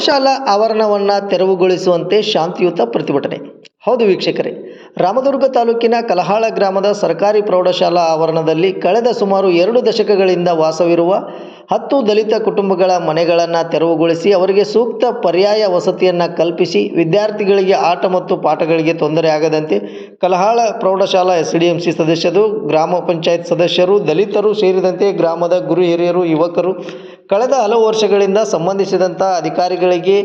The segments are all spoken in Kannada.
ಪ್ರೌಢಶಾಲಾ ಆವರಣವನ್ನು ತೆರವುಗೊಳಿಸುವಂತೆ ಶಾಂತಿಯುತ ಪ್ರತಿಭಟನೆ. ಹೌದು ವೀಕ್ಷಕರೇ, ರಾಮದುರ್ಗ ತಾಲೂಕಿನ ಕಲಹಾಳ ಗ್ರಾಮದ ಸರ್ಕಾರಿ ಪ್ರೌಢಶಾಲಾ ಆವರಣದಲ್ಲಿ ಕಳೆದ ಸುಮಾರು ಎರಡು ದಶಕಗಳಿಂದ ವಾಸವಿರುವ ಹತ್ತು ದಲಿತ ಕುಟುಂಬಗಳ ಮನೆಗಳನ್ನು ತೆರವುಗೊಳಿಸಿ ಅವರಿಗೆ ಸೂಕ್ತ ಪರ್ಯಾಯ ವಸತಿಯನ್ನು ಕಲ್ಪಿಸಿ ವಿದ್ಯಾರ್ಥಿಗಳಿಗೆ ಆಟ ಮತ್ತು ಪಾಠಗಳಿಗೆ ತೊಂದರೆ ಆಗದಂತೆ ಕಲಹಾಳ ಪ್ರೌಢಶಾಲಾ ಎಸ್ ಡಿ ಎಂ ಸಿ ಸದಸ್ಯರು, ಗ್ರಾಮ ಪಂಚಾಯತ್ ಸದಸ್ಯರು, ದಲಿತರು ಸೇರಿದಂತೆ ಗ್ರಾಮದ ಗುರು ಹಿರಿಯರು, ಯುವಕರು ಕಳೆದ ಹಲವು ವರ್ಷಗಳಿಂದ ಸಂಬಂಧಿಸಿದಂಥ ಅಧಿಕಾರಿಗಳಿಗೆ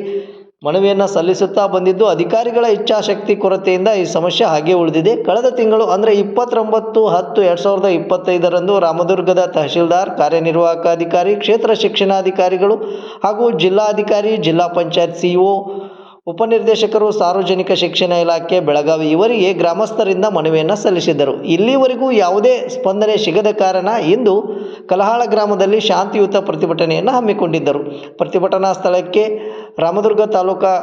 ಮನವಿಯನ್ನು ಸಲ್ಲಿಸುತ್ತಾ ಬಂದಿದ್ದು, ಅಧಿಕಾರಿಗಳ ಇಚ್ಛಾಶಕ್ತಿ ಕೊರತೆಯಿಂದ ಈ ಸಮಸ್ಯೆ ಹಾಗೆ ಉಳಿದಿದೆ. ಕಳೆದ ತಿಂಗಳು, ಅಂದರೆ ಇಪ್ಪತ್ತೊಂಬತ್ತು ಹತ್ತು ಎರಡು ಸಾವಿರದ ಇಪ್ಪತ್ತೈದರಂದು ರಾಮದುರ್ಗದ ತಹಶೀಲ್ದಾರ್, ಕಾರ್ಯನಿರ್ವಾಹಕ ಅಧಿಕಾರಿ, ಕ್ಷೇತ್ರ ಶಿಕ್ಷಣಾಧಿಕಾರಿಗಳು ಹಾಗೂ ಜಿಲ್ಲಾಧಿಕಾರಿ, ಜಿಲ್ಲಾ ಪಂಚಾಯತ್ ಸಿಇಒ ಉಪನಿರ್ದೇಶಕರು ಸಾರ್ವಜನಿಕ ಶಿಕ್ಷಣ ಇಲಾಖೆ, ಬೆಳಗಾವಿ ಇವರಿಗೆ ಗ್ರಾಮಸ್ಥರಿಂದ ಮನವಿಯನ್ನು ಸಲ್ಲಿಸಿದ್ದರು. ಇಲ್ಲಿವರೆಗೂ ಯಾವುದೇ ಸ್ಪಂದನೆ ಸಿಗದ ಕಾರಣ ಇಂದು ಕಲಹಾಳ ಗ್ರಾಮದಲ್ಲಿ ಶಾಂತಿಯುತ ಪ್ರತಿಭಟನೆಯನ್ನು ಹಮ್ಮಿಕೊಂಡಿದ್ದರು. ಪ್ರತಿಭಟನಾ ಸ್ಥಳಕ್ಕೆ ರಾಮದುರ್ಗ ತಾಲೂಕಾ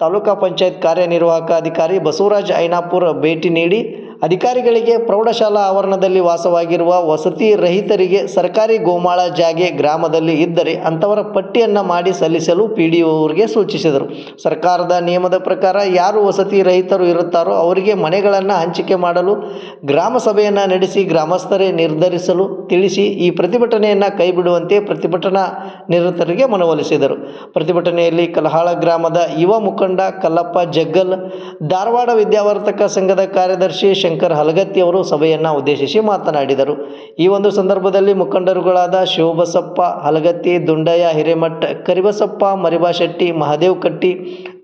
ತಾಲೂಕಾ ಪಂಚಾಯತ್ ಕಾರ್ಯನಿರ್ವಾಹಕ ಅಧಿಕಾರಿ ಬಸವರಾಜ್ ಐನಾಪುರ್ ಭೇಟಿ ನೀಡಿ ಅಧಿಕಾರಿಗಳಿಗೆ ಪ್ರೌಢಶಾಲಾ ಆವರಣದಲ್ಲಿ ವಾಸವಾಗಿರುವ ವಸತಿ ರಹಿತರಿಗೆ ಸರ್ಕಾರಿ ಗೋಮಾಳ ಜಾಗೆ ಗ್ರಾಮದಲ್ಲಿ ಇದ್ದರೆ ಅಂಥವರ ಪಟ್ಟಿಯನ್ನು ಮಾಡಿ ಸಲ್ಲಿಸಲು ಪಿ ಡಿ ಅವರಿಗೆ ಸೂಚಿಸಿದರು. ಸರ್ಕಾರದ ನಿಯಮದ ಪ್ರಕಾರ ಯಾರು ವಸತಿ ರಹಿತರು ಇರುತ್ತಾರೋ ಅವರಿಗೆ ಮನೆಗಳನ್ನು ಹಂಚಿಕೆ ಮಾಡಲು, ಗ್ರಾಮ ಸಭೆಯನ್ನು ನಡೆಸಿ ಗ್ರಾಮಸ್ಥರೇ ನಿರ್ಧರಿಸಲು ತಿಳಿಸಿ ಈ ಪ್ರತಿಭಟನೆಯನ್ನು ಕೈಬಿಡುವಂತೆ ಪ್ರತಿಭಟನಾ ನಿರತರಿಗೆ ಮನವೊಲಿಸಿದರು. ಪ್ರತಿಭಟನೆಯಲ್ಲಿ ಕಲಹಾಳ ಗ್ರಾಮದ ಯುವ ಮುಖಂಡ ಕಲ್ಲಪ್ಪ ಜಗ್ಗಲ್, ಧಾರವಾಡ ವಿದ್ಯಾವರ್ತಕ ಸಂಘದ ಕಾರ್ಯದರ್ಶಿ ಶಂಕರ್ ಹಲಗತ್ತಿಯವರು ಸಭೆಯನ್ನು ಉದ್ದೇಶಿಸಿ ಮಾತನಾಡಿದರು. ಈ ಒಂದು ಸಂದರ್ಭದಲ್ಲಿ ಮುಖಂಡರುಗಳಾದ ಶಿವಬಸಪ್ಪ ಹಲಗತ್ತಿ, ದುಂಡಯ್ಯ, ಹಿರೇಮಠ, ಕರಿಬಸಪ್ಪ, ಮರಿಬಾಶೆಟ್ಟಿ, ಮಹದೇವ್ ಕಟ್ಟಿ,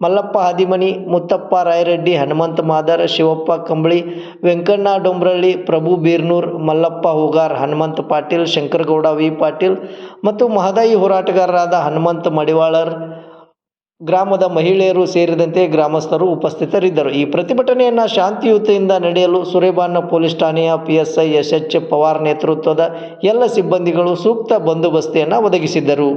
ಮಲ್ಲಪ್ಪ ಹಾದಿಮನಿ, ಮುತ್ತಪ್ಪ ರಾಯರೆಡ್ಡಿ, ಹನುಮಂತ ಮಾದರ್, ಶಿವಪ್ಪ ಕಂಬಳಿ, ವೆಂಕಣ್ಣ ಡೊಂಬ್ರಳ್ಳಿ, ಪ್ರಭು ಬೀರ್ನೂರ್, ಮಲ್ಲಪ್ಪ ಹೂಗಾರ್, ಹನುಮಂತ ಪಾಟೀಲ್, ಶಂಕರಗೌಡ ವಿ ಪಾಟೀಲ್ ಮತ್ತು ಮಹದಾಯಿ ಹೋರಾಟಗಾರರಾದ ಹನುಮಂತ ಮಡಿವಾಳರ್ ಗ್ರಾಮದ ಮಹಿಳೆಯರು ಸೇರಿದಂತೆ ಗ್ರಾಮಸ್ಥರು ಉಪಸ್ಥಿತರಿದ್ದರು. ಈ ಪ್ರತಿಭಟನೆಯನ್ನು ಶಾಂತಿಯುತೆಯಿಂದ ನಡೆಯಲು ಸುರೇಬಾನ ಪೊಲೀಸ್ ಠಾಣೆಯ ಪಿಎಸ್ಐ ಎಸ್ ಎಚ್ ಪವಾರ್ ನೇತೃತ್ವದ ಎಲ್ಲ ಸಿಬ್ಬಂದಿಗಳು ಸೂಕ್ತ ಬಂದೋಬಸ್ತಿಯನ್ನು ಒದಗಿಸಿದ್ದರು.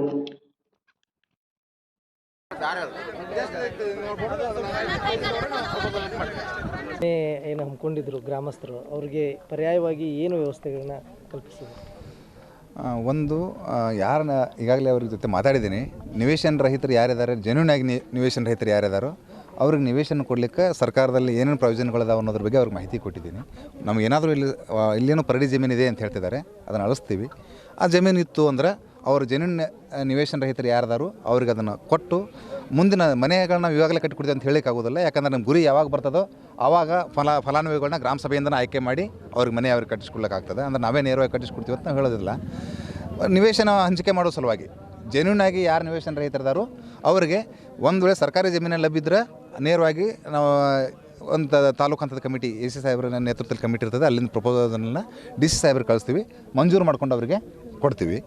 ಏನು ಹಮ್ಮಿಕೊಂಡಿದ್ರು ಗ್ರಾಮಸ್ಥರು ಅವರಿಗೆ ಪರ್ಯಾಯವಾಗಿ ಏನು ವ್ಯವಸ್ಥೆಗಳನ್ನ ಕಲ್ಪಿಸಿದ್ರು? ಒಂದು ಯಾರನ್ನ ಈಗಾಗಲೇ ಅವ್ರ ಜೊತೆ ಮಾತಾಡಿದ್ದೀನಿ. ನಿವೇಶನ ರಹಿತರು ಯಾರಿದ್ದಾರೆ? ಜೆನ್ಯೂನ್ ಆಗಿ ನಿವೇಶನ ರಹಿತರು ಯಾರಿದ್ದಾರೋ? ಅವ್ರಿಗೆ ನಿವೇಶನ ಕೊಡಲಿಕ್ಕೆ ಸರ್ಕಾರದಲ್ಲಿ ಏನೇನು ಪ್ರಯೋಜನಗಳಿದಾವೆ ಅನ್ನೋದ್ರ ಬಗ್ಗೆ ಅವ್ರಿಗೆ ಮಾಹಿತಿ ಕೊಟ್ಟಿದ್ದೀನಿ. ನಮ್ಗೆ ಏನಾದರೂ ಇಲ್ಲಿ ಇಲ್ಲೇನೋ ಪರಡಿ ಇದೆ ಅಂತ ಹೇಳ್ತಿದ್ದಾರೆ. ಅದನ್ನು ಅಳಿಸ್ತೀವಿ. ಆ ಜಮೀನು ಇತ್ತು ಅಂದ್ರೆ ಅವರು ಜಮೀನು ನಿವೇಶನ ರಹಿತರು ಯಾರ್ದಾರು, ಅವ್ರಿಗೆ ಅದನ್ನು ಕೊಟ್ಟು ಮುಂದಿನ ಮನೆಗಳನ್ನ ಇವಾಗಲೇ ಕಟ್ಟಿಕೊಡ್ತೀವಿ ಅಂತ ಹೇಳಕ್ಕೆ ಆಗೋದಿಲ್ಲ ಯಾಕಂದ್ರೆ ನಮ್ಮ ಗುರಿ ಯಾವಾಗ ಬರ್ತದೋ ಆವಾಗ ಫಲ ಫಲಾನುಭವಿಗಳನ್ನ ಗ್ರಾಮ ಸಭೆಯಿಂದನೇ ಆಯ್ಕೆ ಮಾಡಿ ಅವ್ರಿಗೆ ಮನೆ ಅವ್ರಿಗೆ ಕಟ್ಟಿಸ್ಕೊಡ್ಲಿಕ್ಕಾಗ್ತದೆ. ಅಂದ್ರೆ ನಾವೇ ನೇರವಾಗಿ ಕಟ್ಟಿಸ್ಕೊಡ್ತೀವಿ ಅಂತ ಹೇಳೋದಿಲ್ಲ. ನಿವೇಶನ ಹಂಚಿಕೆ ಮಾಡೋ ಸಲುವಾಗಿ. ಜೆನ್ಯೂನ್ ಆಗಿ ಯಾರು ನಿವೇಶನ ರಹಿತರದಾರೋ ಅವರಿಗೆ ಒಂದು ವೇಳೆ ಸರ್ಕಾರಿ ಜಮೀನಲ್ಲಿ ಲಭ್ಯಿದ್ರೆ ನೇರವಾಗಿ ನಾವು, ಒಂದು ತಾಲೂಕು ಹಂತದ ಕಮಿಟಿ, ಎ ಸಿ ಸಾಹೇಬ್ರ ನೇತೃತ್ವದಲ್ಲಿ ಕಮಿಟಿ ಇರ್ತದೆ, ಅಲ್ಲಿಂದ ಪ್ರಪೋಸಲ್ನ ಡಿ ಸಿ ಸಾಹೇಬ್ರಿಗೆ ಕಳಿಸ್ತೀವಿ, ಮಂಜೂರು ಮಾಡ್ಕೊಂಡು ಅವರಿಗೆ ಕೊಡ್ತೀವಿ.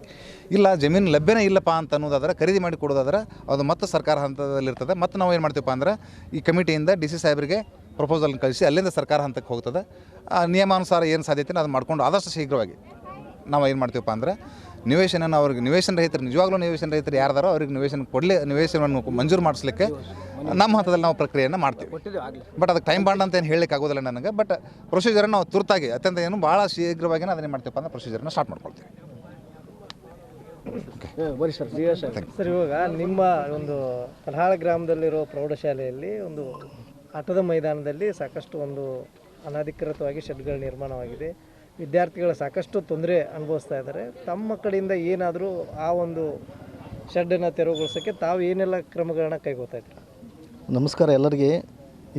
ಇಲ್ಲ, ಜಮೀನು ಲಭ್ಯನೇ ಇಲ್ಲಪ್ಪ ಅಂತ ಅನ್ನೋದಾದ್ರೆ, ಖರೀದಿ ಮಾಡಿ ಕೊಡೋದಾದ್ರೆ ಅದು ಮತ್ತೆ ಸರ್ಕಾರ ಹಂತದಲ್ಲಿರ್ತದೆ, ಮತ್ತು ನಾವು ಏನು ಮಾಡ್ತೀವಪ್ಪ ಅಂದ್ರೆ, ಈ ಕಮಿಟಿಯಿಂದ ಡಿ ಸಿ ಸಾಹೇಬ್ರಿಗೆ ಪ್ರಪೋಸಲ್ನ ಕಳಿಸಿ, ಅಲ್ಲಿಂದ ಸರ್ಕಾರ ಹಂತಕ್ಕೆ ಹೋಗ್ತದೆ. ನಿಯಮಾನುಸಾರ ಏನು ಸಾಧ್ಯತೆ ಅದು ಮಾಡ್ಕೊಂಡು ಆದಷ್ಟು ಶೀಘ್ರವಾಗಿ ನಾವು ಏನು ಮಾಡ್ತೀವಪ್ಪ ಅಂದ್ರೆ ನಿವೇಶನ ಅವ್ರಿಗೆ ನಿವೇಶನ ರಹಿತರು ನಿಜವಾಗ್ಲೂ ನಿವೇಶನ ರೈತರು ಯಾರ್ದಾರೋ ಅವ್ರಿಗೆ ನಿವೇಶನ ಕೊಡಲಿ ನಿವೇಶನವನ್ನು ಮಂಜೂರು ಮಾಡಿಸ್ಲಿಕ್ಕೆ ನಮ್ಮ ಹಂತದಲ್ಲಿ ನಾವು ಪ್ರಕ್ರಿಯೆಯನ್ನು ಮಾಡ್ತೀವಿ. ಬಟ್ ಅದಕ್ಕೆ ಟೈಮ್ ಬಾಂಡ್ ಅಂತ ಏನು ಹೇಳಲಿಕ್ಕೆ ಆಗೋದಿಲ್ಲ ನನಗೆ ಬಟ್ ಪ್ರೊಸೀಜರನ್ನು ನಾವು ತುರ್ತಾಗಿ ಅತ್ಯಂತ ಏನು ಭಾಳ ಶೀಘ್ರವಾಗಿ ಅದನ್ನೇ ಮಾಡ್ತೀವಪ್ಪ ಅಂದ್ರೆ ಪ್ರೊಸೀಜರ್ನ ಸ್ಟಾರ್ಟ್ ಮಾಡ್ಕೊಳ್ತೀವಿ. ಬರೀ ಸರ್ ಸರ್ ಇವಾಗ ನಿಮ್ಮ ಒಂದು ಕಲಹಾಳ ಗ್ರಾಮದಲ್ಲಿರೋ ಪ್ರೌಢಶಾಲೆಯಲ್ಲಿ ಒಂದು ಆಟದ ಮೈದಾನದಲ್ಲಿ ಸಾಕಷ್ಟು ಒಂದು ಅನಧಿಕೃತವಾಗಿ ಶೆಡ್ಗಳ ನಿರ್ಮಾಣವಾಗಿದೆ. ವಿದ್ಯಾರ್ಥಿಗಳ ಸಾಕಷ್ಟು ತೊಂದರೆ ಅನುಭವಿಸ್ತಾ ಇದ್ದಾರೆ. ತಮ್ಮ ಕಡೆಯಿಂದ ಏನಾದರೂ ಆ ಒಂದು ಶೆಡ್ಡನ್ನು ತೆರವುಗೊಳಿಸೋಕ್ಕೆ ತಾವು ಏನೆಲ್ಲ ಕ್ರಮಗಳನ್ನ ಕೈಗೊಳ್ತಾ ನಮಸ್ಕಾರ ಎಲ್ಲರಿಗೆ.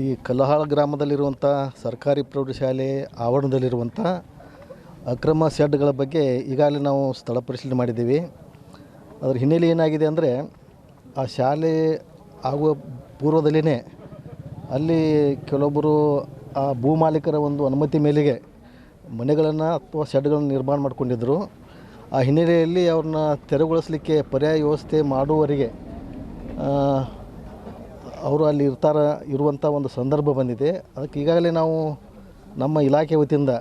ಈ ಕಲ್ಲಹಾಳ ಗ್ರಾಮದಲ್ಲಿರುವಂಥ ಸರ್ಕಾರಿ ಪ್ರೌಢಶಾಲೆ ಆವರಣದಲ್ಲಿರುವಂಥ ಅಕ್ರಮ ಶೆಡ್ಗಳ ಬಗ್ಗೆ ಈಗಾಗಲೇ ನಾವು ಸ್ಥಳ ಪರಿಶೀಲನೆ ಮಾಡಿದ್ದೀವಿ. ಅದರ ಹಿನ್ನೆಲೆ ಏನಾಗಿದೆ ಅಂದರೆ, ಆ ಶಾಲೆ ಆಗುವ ಪೂರ್ವದಲ್ಲಿಯೇ ಅಲ್ಲಿ ಕೆಲವೊಬ್ಬರು ಆ ಭೂ ಮಾಲೀಕರ ಒಂದು ಅನುಮತಿ ಮೇಲೆಗೆ ಮನೆಗಳನ್ನು ಅಥವಾ ಶೆಡ್ಗಳನ್ನು ನಿರ್ಮಾಣ ಮಾಡಿಕೊಂಡಿದ್ದರು ಆ ಹಿನ್ನೆಲೆಯಲ್ಲಿ ಅವ್ರನ್ನ ತೆರವುಗೊಳಿಸಲಿಕ್ಕೆ ಪರ್ಯಾಯ ವ್ಯವಸ್ಥೆ ಮಾಡುವವರಿಗೆ ಅವರು ಅಲ್ಲಿ ಇರ್ತಾರ ಇರುವಂಥ ಒಂದು ಸಂದರ್ಭ ಬಂದಿದೆ. ಅದಕ್ಕೆ ಈಗಾಗಲೇ ನಾವು ನಮ್ಮ ಇಲಾಖೆ ವತಿಯಿಂದ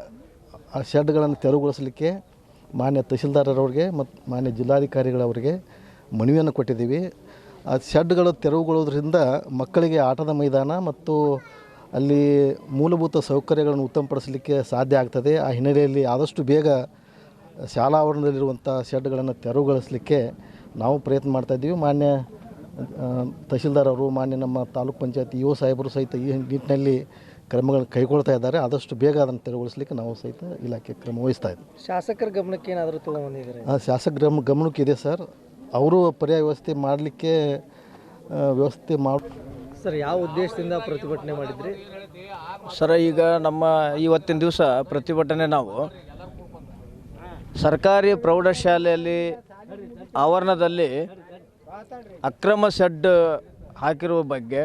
ಆ ಶೆಡ್ಗಳನ್ನು ತೆರವುಗೊಳಿಸಲಿಕ್ಕೆ ಮಾನ್ಯ ತಹಶೀಲ್ದಾರರವ್ರಿಗೆ ಮತ್ತು ಮಾನ್ಯ ಜಿಲ್ಲಾಧಿಕಾರಿಗಳವರಿಗೆ ಮನವಿಯನ್ನು ಕೊಟ್ಟಿದ್ದೀವಿ. ಆ ಶೆಡ್ಗಳು ತೆರವುಗೊಳ್ಳೋದ್ರಿಂದ ಮಕ್ಕಳಿಗೆ ಆಟದ ಮೈದಾನ ಮತ್ತು ಅಲ್ಲಿ ಮೂಲಭೂತ ಸೌಕರ್ಯಗಳನ್ನು ಉತ್ತಮಪಡಿಸಲಿಕ್ಕೆ ಸಾಧ್ಯ ಆಗ್ತದೆ. ಆ ಹಿನ್ನೆಲೆಯಲ್ಲಿ ಆದಷ್ಟು ಬೇಗ ಶಾಲಾ ಆವರಣದಲ್ಲಿರುವಂಥ ಶೆಡ್ಗಳನ್ನು ತೆರವುಗೊಳಿಸಲಿಕ್ಕೆ ನಾವು ಪ್ರಯತ್ನ ಮಾಡ್ತಾಯಿದ್ದೀವಿ ಮಾನ್ಯ ತಹಶೀಲ್ದಾರ್ ಅವರು ಮಾನ್ಯ ನಮ್ಮ ತಾಲೂಕ್ ಪಂಚಾಯತ್ ಇಒ ಸಾಹೇಬರು ಸಹಿತ ಈ ನಿಟ್ಟಿನಲ್ಲಿ ಕ್ರಮಗಳನ್ನು ಕೈಗೊಳ್ತಾ ಇದ್ದಾರೆ. ಆದಷ್ಟು ಬೇಗ ಅದನ್ನು ತೆರವುಗೊಳಿಸಲಿಕ್ಕೆ ನಾವು ಸಹಿತ ಇಲಾಖೆ ಕ್ರಮ ವಹಿಸ್ತಾ ಇದ್ದೀವಿ. ಶಾಸಕರ ಗಮನಕ್ಕೆ ಏನಾದರೂ ತಗೊಂಡಿದ್ದಾರೆ ಶಾಸಕ ಗಮ ಗಮನಕ್ಕಿದೆ ಸರ್. ಅವರು ಪರ್ಯಾಯ ವ್ಯವಸ್ಥೆ ಮಾಡಲಿಕ್ಕೆ ವ್ಯವಸ್ಥೆ ಮಾಡಿ ಸರ್ ಯಾವ ಉದ್ದೇಶದಿಂದ ಪ್ರತಿಭಟನೆ ಮಾಡಿದ್ರಿ? ಸರ ಈಗ ನಮ್ಮ ಇವತ್ತಿನ ದಿವಸ ಪ್ರತಿಭಟನೆ ನಾವು. ಸರ್ಕಾರಿ ಪ್ರೌಢಶಾಲೆಯಲ್ಲಿ ಆವರಣದಲ್ಲಿ ಅಕ್ರಮ ಶೆಡ್ ಹಾಕಿರುವ ಬಗ್ಗೆ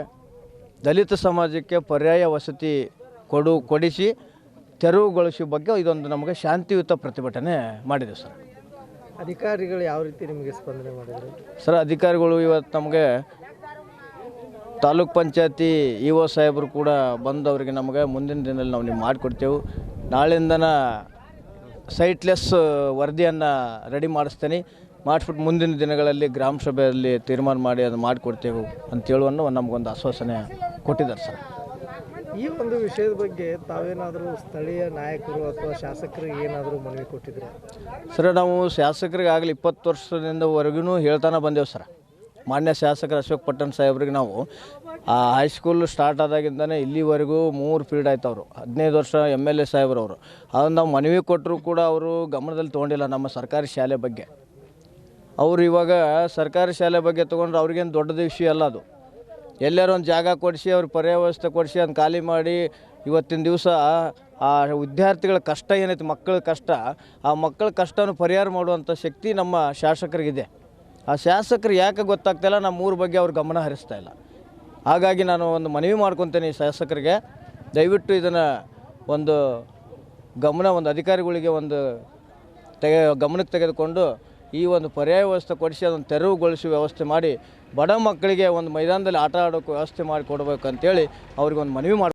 ದಲಿತ ಸಮಾಜಕ್ಕೆ ಪರ್ಯಾಯ ವಸತಿ ಕೊಡು ಕೊಡಿಸಿ ತೆರವುಗೊಳಿಸುವ ಬಗ್ಗೆ ಇದೊಂದು ನಮಗೆ ಶಾಂತಿಯುತ ಪ್ರತಿಭಟನೆ ಮಾಡಿದೆ ಸರ್. ಅಧಿಕಾರಿಗಳು ಯಾವ ರೀತಿ ನಿಮಗೆ ಸ್ಪಂದನೆ ಮಾಡಿದ್ರು? ಸರ್ ಅಧಿಕಾರಿಗಳು ಇವತ್ತು ನಮಗೆ ತಾಲೂಕ್ ಪಂಚಾಯತಿ ಇ ಒ ಸಾಹೇಬರು ಕೂಡ ಬಂದು ಅವರಿಗೆ ನಮಗೆ ಮುಂದಿನ ದಿನದಲ್ಲಿ ನಾವು ನಿಮ್ಗೆ ಮಾಡಿಕೊಡ್ತೇವೆ. ನಾಳೆಯಿಂದ ಸೈಟ್ಲೆಸ್ ವರದಿಯನ್ನು ರೆಡಿ ಮಾಡಿಸ್ತೇನೆ. ಮಾಡಿಸ್ಬಿಟ್ಟು ಮುಂದಿನ ದಿನಗಳಲ್ಲಿ ಗ್ರಾಮ ಸಭೆಯಲ್ಲಿ ತೀರ್ಮಾನ ಮಾಡಿ ಅದು ಮಾಡಿಕೊಡ್ತೇವೆ ಅಂತೇಳುವನ್ನು ನಮಗೊಂದು ಆಶ್ವಾಸನೆ ಕೊಟ್ಟಿದ್ದಾರೆ ಸರ್. ಈ ಒಂದು ವಿಷಯದ ಬಗ್ಗೆ ತಾವೇನಾದರೂ ಸ್ಥಳೀಯ ನಾಯಕರು ಅಥವಾ ಶಾಸಕರಿಗೆ ಏನಾದರೂ ಮನವಿ ಕೊಟ್ಟಿದ್ರೆ? ಸರ್ ನಾವು ಶಾಸಕರಿಗಾಗಲಿ ಇಪ್ಪತ್ತು ವರ್ಷದಿಂದವರೆಗೂ ಹೇಳ್ತಾನೆ ಬಂದೇವು ಸರ್. ಮಾನ್ಯ ಶಾಸಕ ಅಶೋಕ್ ಪಟ್ಟಣ್ ಸಾಹೇಬ್ರಿಗೆ ನಾವು, ಆ ಹೈಸ್ಕೂಲ್ ಸ್ಟಾರ್ಟ್ ಆದಾಗಿಂದನೇ ಇಲ್ಲಿವರೆಗೂ ಮೂರು ಪೀರಿಯಡ್ ಆಯ್ತು ಅವರು. ಹದಿನೈದು ವರ್ಷ ಎಂ ಎಲ್ ಎ ಸಾಹೇಬ್ರವರು ಅದನ್ನು ನಾವು ಮನವಿ ಕೊಟ್ಟರು ಕೂಡ ಅವರು ಗಮನದಲ್ಲಿ ತೊಗೊಂಡಿಲ್ಲ ನಮ್ಮ ಸರ್ಕಾರಿ ಶಾಲೆ ಬಗ್ಗೆ. ಅವರು ಇವಾಗ ಸರ್ಕಾರಿ ಶಾಲೆ ಬಗ್ಗೆ ತೊಗೊಂಡ್ರೆ ಅವ್ರಿಗೇನು ದೊಡ್ಡದು ವಿಷಯ ಅಲ್ಲ ಅದು. ಎಲ್ಲರೂ ಒಂದು ಜಾಗ ಕೊಡಿಸಿ ಅವ್ರ ಪರ್ಯಾಯ ವ್ಯವಸ್ಥೆ ಕೊಡಿಸಿ ಅದನ್ನು ಖಾಲಿ ಮಾಡಿ ಇವತ್ತಿನ ದಿವಸ, ಆ, ವಿದ್ಯಾರ್ಥಿಗಳ ಕಷ್ಟ ಏನೈತೆ ಮಕ್ಕಳ ಕಷ್ಟ, ಆ ಮಕ್ಕಳ ಕಷ್ಟವನ್ನು ಪರಿಹಾರ ಮಾಡುವಂಥ ಶಕ್ತಿ ನಮ್ಮ ಶಾಸಕರಿಗಿದೆ. ಆ ಶಾಸಕರು ಯಾಕೆ ಗೊತ್ತಾಗ್ತಾಯಿಲ್ಲ ನಮ್ಮ ಊರ ಬಗ್ಗೆ ಅವ್ರು ಗಮನ ಹರಿಸ್ತಾ ಇಲ್ಲ. ಹಾಗಾಗಿ ನಾನು ಒಂದು ಮನವಿ ಮಾಡ್ಕೊತೇನೆ ಶಾಸಕರಿಗೆ. ದಯವಿಟ್ಟು ಇದನ್ನು ಒಂದು ಗಮನ, ಒಂದು ಅಧಿಕಾರಿಗಳಿಗೆ ಒಂದು ತೆಗೆ, ಗಮನಕ್ಕೆ ತೆಗೆದುಕೊಂಡು ಈ ಒಂದು ಪರ್ಯಾಯ ವ್ಯವಸ್ಥೆ ಕೊಡಿಸಿ, ಅದನ್ನು ತೆರವುಗೊಳಿಸಿ ವ್ಯವಸ್ಥೆ ಮಾಡಿ, ಬಡ ಮಕ್ಕಳಿಗೆ ಒಂದು ಮೈದಾನದಲ್ಲಿ ಆಟ ಆಡೋಕ್ಕೆ ವ್ಯವಸ್ಥೆ ಮಾಡಿ ಕೊಡಬೇಕು ಅಂತೇಳಿ ಅವ್ರಿಗೆ ಒಂದು ಮನವಿ ಮಾಡಿ